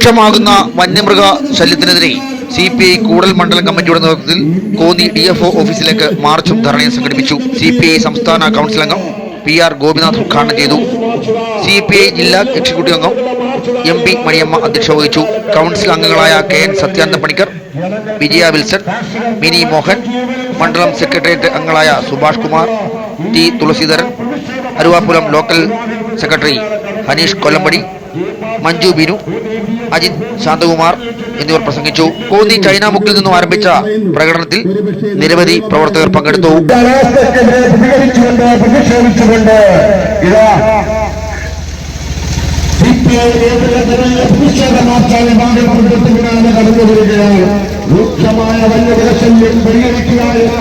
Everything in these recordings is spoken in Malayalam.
രൂക്ഷമാകുന്ന വന്യമൃഗ ശല്യത്തിനെതിരെ സി പി ഐ കൂടൽ മണ്ഡലം കമ്മിറ്റിയുടെ നേതൃത്വത്തിൽ കോന്നി ഡി എഫ് ഒ ഓഫീസിലേക്ക് മാർച്ചും ധർണയും സംഘടിപ്പിച്ചു. സി പി ഐ സംസ്ഥാന കൗൺസിൽ അംഗം പി ആർ ഗോപിനാഥ് ഉദ്ഘാടനം ചെയ്തു. സി പി ഐ ജില്ലാ എക്സിക്യൂട്ടീവ് അംഗം എം പി മണിയമ്മ അധ്യക്ഷത വഹിച്ചു. കൗൺസിൽ അംഗങ്ങളായ K N Sathyananda Panicker Vijaya Wilson Mini Mohan മണ്ഡലം സെക്രട്ടേറിയറ്റ് അംഗങ്ങളായ Subhash Kumar T Thulaseedharan Aruvappulam local secretary Haneesh Kollampady Manju Binu Ajith Santhakumar എന്നിവർ പ്രസംഗിച്ചു. കോന്നി ചൈന മുക്കിൽ നിന്നും ആരംഭിച്ച പ്രകടനത്തിൽ നിരവധി പ്രവർത്തകർ പങ്കെടുത്തു. കാലാവസ്ഥക്കെതിരെ പ്രതികരിച്ചുകൊണ്ട് പ്രതിഷേധിച്ചുകൊണ്ട് ഇതാ സിപിഐ നേതൃത്വത്തിലുള്ള പ്രതിഷേധ മാർച്ചാണ് മാധ്യമപ്രവർത്തകനാണ് കടന്നു വരികയാണ് എന്ന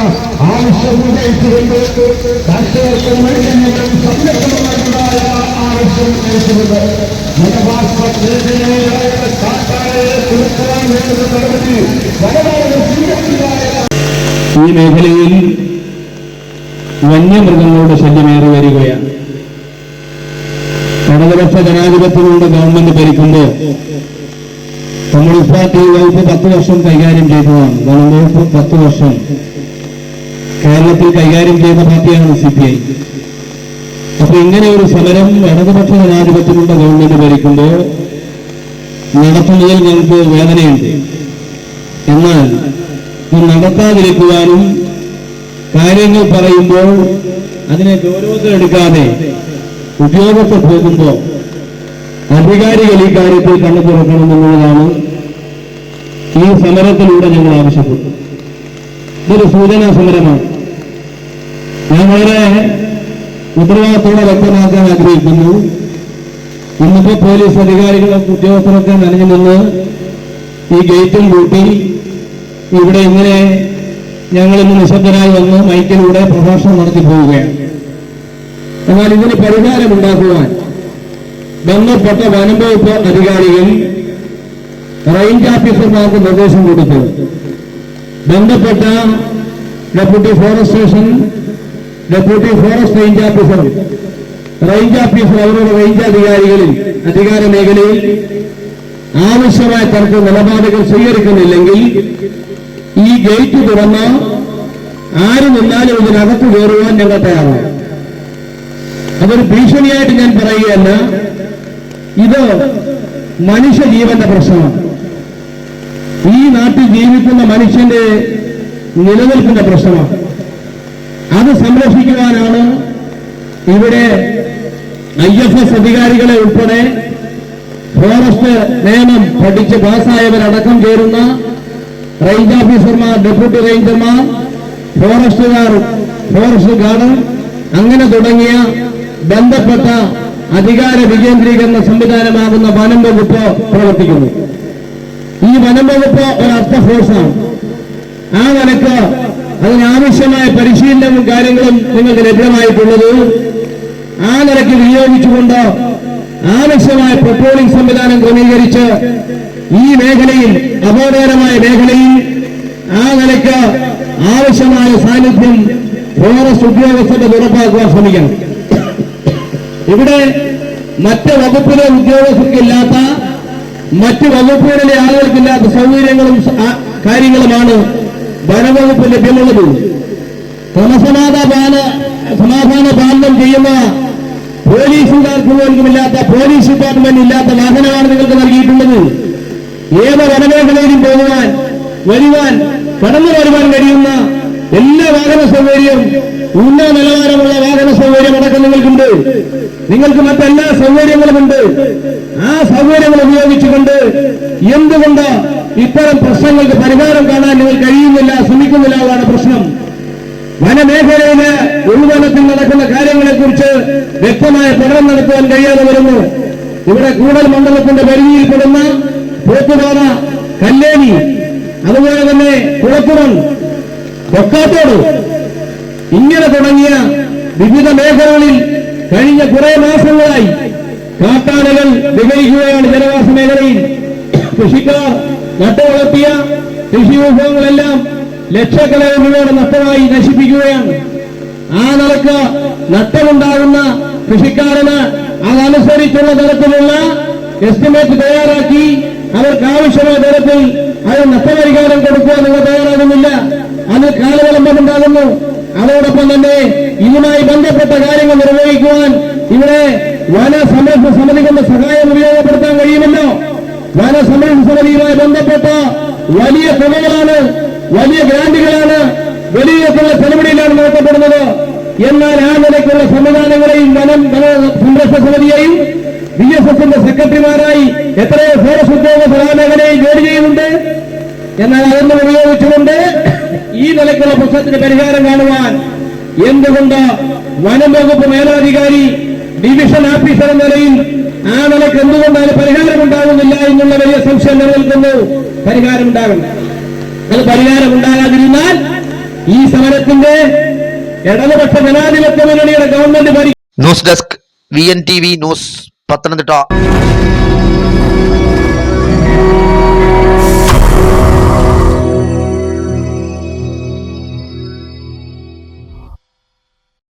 ആവശ്യം ഉന്നയിച്ചുകൊണ്ട് ഈ മേഖലയിൽ വന്യമൃഗങ്ങളുടെ ശല്യമേറി വരികയാണ് ഇടതുപക്ഷ ജനാധിപത്യങ്ങളുടെ ഗവൺമെന്റ് ഭരിക്കുമ്പോൾ കമ്മ്യൂണിസ്റ്റ് പാർട്ടി വകുപ്പ് പത്ത് വർഷം കൈകാര്യം ചെയ്തതാണ്. വനംവകുപ്പ് പത്ത് വർഷം കേരളത്തിൽ കൈകാര്യം ചെയ്ത പാർട്ടിയാണ് സി പി ഐ അപ്പൊ ഇങ്ങനെ ഒരു സമരം ഇടതുപക്ഷ ജനാധിപത്യങ്ങളുടെ ഗവൺമെന്റ് ഭരിക്കുമ്പോൾ നടത്തുന്നതിൽ ഞങ്ങൾക്ക് വേദനയുണ്ട്. എന്നാൽ ഇത് നടത്താതിരിക്കുവാനും കാര്യങ്ങൾ പറയുമ്പോൾ അതിനെ ഗൗരവത്തിലെടുക്കാതെ ഉദ്യോഗസ്ഥർ പോകുമ്പോൾ അധികാരികൾ ഈ കാര്യത്തിൽ കണ്ണു തുറക്കണമെന്നുള്ളതാണ് ഈ സമരത്തിലൂടെ ഞങ്ങൾ ആവശ്യപ്പെട്ടു ഇതൊരു സൂചനാ സമരമാണ്. ഞാൻ വളരെ ഉത്തരവാദിത്തോടെ വ്യക്തമാക്കാൻ ആഗ്രഹിക്കുന്നു. ഇന്നിപ്പോ പോലീസ് അധികാരികളും ഉദ്യോഗസ്ഥരൊക്കെ നനഞ്ഞു നിന്ന് ഈ ഗേറ്റും കൂട്ടി ഇവിടെ ഇങ്ങനെ ഞങ്ങളിന്ന് നിശബ്ദനായി വന്ന് മൈക്കിലൂടെ പ്രഭാഷണം നടത്തി പോവുകയാണ്. എന്നാൽ ഇതിന് പരിഹാരമുണ്ടാക്കുവാൻ ബന്ധപ്പെട്ട വനം വകുപ്പ് അധികാരികൾ റേഞ്ച് ഓഫീസർമാർക്ക് നിർദ്ദേശം കൊടുത്തു. ബന്ധപ്പെട്ട deputy forest station deputy forest range officer range officer അവരുടെ റേഞ്ച് അധികാരികളിൽ അധികാര മേഖലയിൽ ആവശ്യമായ തരത്തിൽ നിലപാടുകൾ സ്വീകരിക്കുന്നില്ലെങ്കിൽ ഈ ഗേറ്റ് തുറന്ന് ആര് നിന്നാലും ഇതിനകത്ത് കയറുവാൻ ഞങ്ങൾ തയ്യാറാണ്. അതൊരു ഭീഷണിയായിട്ട് ഞാൻ പറയുകയല്ല. ഇത് മനുഷ്യജീവന്റെ പ്രശ്നമാണ്. ഈ നാട്ടിൽ ജീവിക്കുന്ന മനുഷ്യന്റെ നിലനിൽപ്പിന്റെ പ്രശ്നമാണ്. അത് സംരക്ഷിക്കുവാനാണ് ഇവിടെ ഐ എഫ് എസ് അധികാരികളെ ഉൾപ്പെടെ ഫോറസ്റ്റ് നിയമം പഠിച്ച് പാസ്സായവരടക്കം ചേരുന്ന റേഞ്ച് ഓഫീസർമാർ ഡെപ്യൂട്ടി റേഞ്ചർമാർ ഫോറസ്റ്റുകാർ ഫോറസ്റ്റ് ഗാർഡൻ അങ്ങനെ തുടങ്ങിയ ബന്ധപ്പെട്ട അധികാര വികേന്ദ്രീകരണ സംവിധാനമാകുന്ന വനം വകുപ്പ് പ്രവർത്തിക്കുന്നു. ഈ വനം വകുപ്പ് ഒരു അർത്ഥ ഫോഴ്സാണ് ആ നിലയ്ക്ക് അതിനാവശ്യമായ പരിശീലനവും കാര്യങ്ങളും നിങ്ങൾക്ക് ലഭ്യമായിട്ടുള്ളത്. ആ നിലയ്ക്ക് വിനിയോഗിച്ചുകൊണ്ട് ആവശ്യമായ പെട്രോളിംഗ് സംവിധാനം ക്രമീകരിച്ച് ഈ മേഖലയിൽ അപകടകരമായ മേഖലയിൽ ആ നിലയ്ക്ക് ആവശ്യമായ സാന്നിധ്യം ഫോറസ്റ്റ് ഉദ്യോഗസ്ഥരുടെ ഉറപ്പാക്കുവാൻ ശ്രമിക്കണം. ഇവിടെ മറ്റ് വകുപ്പിലെ ഉദ്യോഗസ്ഥർക്കില്ലാത്ത മറ്റ് വകുപ്പുകളിലെ ആളുകൾക്കില്ലാത്ത സൗകര്യങ്ങളും കാര്യങ്ങളുമാണ് വനവകുപ്പ് ലഭ്യമുള്ളത്. ക്രമസമാധാന സമാധാന പാലനം ചെയ്യുന്ന പോലീസുകാർക്ക് പോലുമില്ലാത്ത പോലീസ് ഡിപ്പാർട്ട്മെന്റ് ഇല്ലാത്ത വാഹനമാണ് നിങ്ങൾക്ക് നൽകിയിട്ടുള്ളത്. ഏത് വനമേഖലയിലും പോകുവാൻ വരുവാൻ കടന്നു വരുവാൻ കഴിയുന്ന എല്ലാ വാഹന സൗകര്യവും ഉന്നത നിലവാരമുള്ള വാഹന സൗകര്യം അടക്കം നിങ്ങൾക്കുണ്ട്. നിങ്ങൾക്ക് മറ്റെല്ലാ സൗകര്യങ്ങളുമുണ്ട്. ആ സൗകര്യങ്ങൾ ഉപയോഗിച്ചുകൊണ്ട് എന്തുകൊണ്ട് ഇത്തരം പ്രശ്നങ്ങൾക്ക് പരിഹാരം കാണാൻ നിങ്ങൾ കഴിയുന്നില്ല ശ്രമിക്കുന്നില്ല എന്നാണ് പ്രശ്നം. വനമേഖലയിലെ ഉൾവനത്തിൽ നടക്കുന്ന കാര്യങ്ങളെക്കുറിച്ച് വ്യക്തമായ പഠനം നടത്തുവാൻ കഴിയാതെ വരുന്നു. ഇവിടെ കൂടൽ മണ്ഡലത്തിന്റെ പരിധിയിൽപ്പെടുന്ന പോത്തുപാറ കല്ലേനി അതുപോലെ തന്നെ കുളപ്പുറം കൊക്കാത്തോട് ഇങ്ങനെ തുടങ്ങിയ വിവിധ മേഖലകളിൽ കഴിഞ്ഞ കുറെ മാസങ്ങളായി കാട്ടാനകൾ വിഹരിക്കുകയാണ് ജനവാസ മേഖലയിൽ. കൃഷിക്കാർ നട്ടുവളർത്തിയ കൃഷി വിഭവങ്ങളെല്ലാം ലക്ഷക്കണക്കിന് രൂപയുടെ നഷ്ടമായി നശിപ്പിക്കുകയാണ്. ആ നിലയ്ക്ക് നഷ്ടമുണ്ടാകുന്ന കൃഷിക്കാരന് അതനുസരിച്ചുള്ള തരത്തിലുള്ള എസ്റ്റിമേറ്റ് തയ്യാറാക്കി അവർക്ക് ആവശ്യമായ തരത്തിൽ അത് നഷ്ടപരിഹാരം കൊടുക്കുവാൻ നിങ്ങൾ തയ്യാറാകുന്നില്ല. അത് കാലവിളംബമുണ്ടാകുന്നു. അതോടൊപ്പം തന്നെ ഇതുമായി ബന്ധപ്പെട്ട കാര്യങ്ങൾ നിർവഹിക്കുവാൻ ഇവിടെ വന സംരക്ഷണ സമിതി കൊണ്ട് സഹായം ഉപയോഗപ്പെടുത്താൻ കഴിയുമല്ലോ. വന സംരക്ഷണ സമിതിയുമായി ബന്ധപ്പെട്ട വലിയ തുകകളാണ് വലിയ ഗ്രാന്റുകളാണ് വലിയക്കുള്ള ചെലവിടിയിലാണ് നടത്തപ്പെടുന്നത്. എന്നാൽ ആ നിലയ്ക്കുള്ള സംവിധാനങ്ങളെയും വന സംരക്ഷണ സമിതിയെയും ബി എസ് എഫിന്റെ സെക്രട്ടറിമാരായി എത്രയോ ഫോറസ്റ്റ് ഉദ്യോഗസ്ഥർ ആ മേഖലയിൽ ജോലി ചെയ്യുന്നുണ്ട്. എന്നാൽ അതൊന്നും ഉപയോഗിച്ചുകൊണ്ട് ഈ നിലയ്ക്കുള്ള പ്രശ്നത്തിന് പരിഹാരം കാണുവാൻ എന്തുകൊണ്ട് വനം വകുപ്പ് മേലധികാരി ഡിവിഷൻ ഓഫീസർ എന്ന നിലയിൽ ആ നിലയ്ക്ക് എന്തുകൊണ്ട് അതിന് പരിഹാരം ഉണ്ടാകുന്നില്ല എന്നുള്ള വലിയ സംശയം നിലനിൽക്കുന്നു? പരിഹാരം ഉണ്ടാകണം അത് പരിഹാരം ഉണ്ടാകാതിരുന്നാൽ ഈ സമരത്തിന്റെ ഇടതുപക്ഷ ജനാധിപത്യ മുന്നണിയുടെ government news desk V N T V news Pathanamthitta.